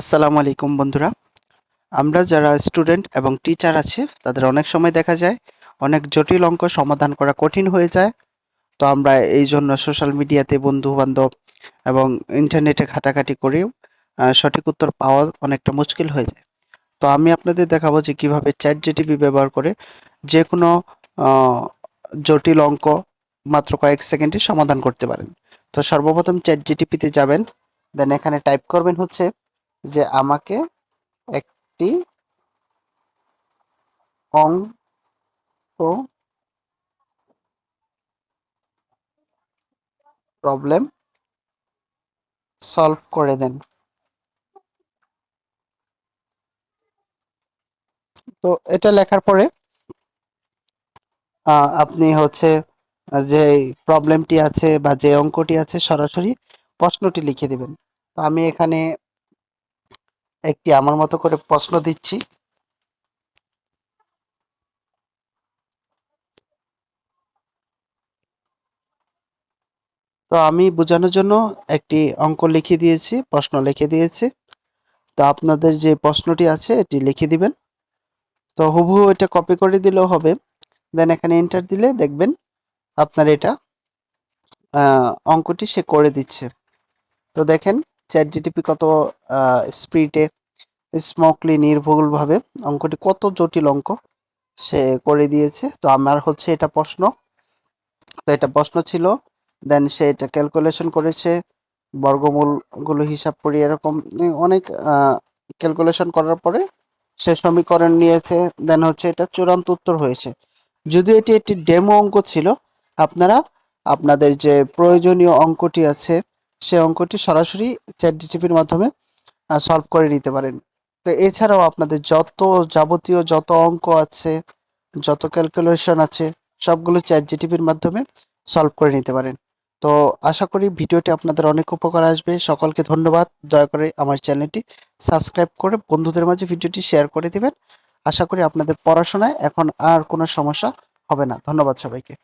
আসসালামু আলাইকুম বন্ধুরা। আমরা যারা স্টুডেন্ট এবং টিচার আছে, তাদের অনেক সময় দেখা যায় অনেক জটিল অঙ্ক সমাধান করা কঠিন হয়ে যায়। তো আমরা এই জন্য সোশ্যাল মিডিয়াতে বন্ধু বান্ধব এবং ইন্টারনেটে ঘাটাঘাটি করেও সঠিক উত্তর পাওয়া অনেকটা মুশকিল হয়ে যায়। তো আমি আপনাদের দেখাবো যে কীভাবে চ্যাট জিটিপি ব্যবহার করে যে কোনো জটিল অঙ্ক মাত্র কয়েক সেকেন্ডে সমাধান করতে পারেন। তো সর্বপ্রথম চ্যাট জিটিপিতে যাবেন দেন এখানে টাইপ করবেন হচ্ছে যে আমাকে একটি অঙ্ক প্রবলেম সলভ করে দেন। তো এটা লেখার পরে আপনি হচ্ছে যে প্রবলেমটি আছে বা যে অঙ্কটি আছে সরাসরি প্রশ্নটি লিখে দিবেন। তো আমি এখানে একটি আমার মতো করে প্রশ্ন দিচ্ছি। তো আমি বোঝানোর জন্য একটি অঙ্ক লিখে দিয়েছি, প্রশ্ন লিখে দিয়েছি। তো আপনাদের যে প্রশ্নটি আছে, এটি লিখে দিবেন। তো হুবহু এটা কপি করে দিলেও হবে। দেন এখানে এন্টার দিলে দেখবেন আপনার এটা অঙ্কটি সে করে দিচ্ছে। তো দেখেন চ্যাট জিটিপি কত স্পিডে স্মকলি নির্ভুলভাবে অঙ্কটি কত জটিল অঙ্ক সে করে দিয়েছে। তো আমার হচ্ছে এটা প্রশ্ন। তো এটা প্রশ্ন ছিল দেন সে এটা ক্যালকুলেশন করেছে বর্গমূলগুলো হিসাব করে এরকম, অনেক ক্যালকুলেশন করার পরে সে সমীকরণ নিয়েছে দেন হচ্ছে এটা চূড়ান্ত উত্তর হয়েছে। যদিও এটি একটি ডেমো অঙ্ক ছিল, আপনারা, আপনাদের যে প্রয়োজনীয় অঙ্কটি আছে সে অঙ্কটি সরাসরি চ্যাট জিটিপির মাধ্যমে সলভ করে নিতে পারেন। তো এছাড়াও আপনাদের যত যাবতীয় যত অঙ্ক আছে, যত ক্যালকুলেশন আছে, সবগুলো চ্যাট জিটিপির মাধ্যমে সলভ করে নিতে পারেন। তো আশা করি ভিডিওটি আপনাদের অনেক উপকার আসবে। সকলকে ধন্যবাদ। দয়া করে আমার চ্যানেলটি সাবস্ক্রাইব করে বন্ধুদের মাঝে ভিডিওটি শেয়ার করে দিবেন। আশা করি আপনাদের পড়াশোনায় এখন আর কোনো সমস্যা হবে না। ধন্যবাদ সবাইকে।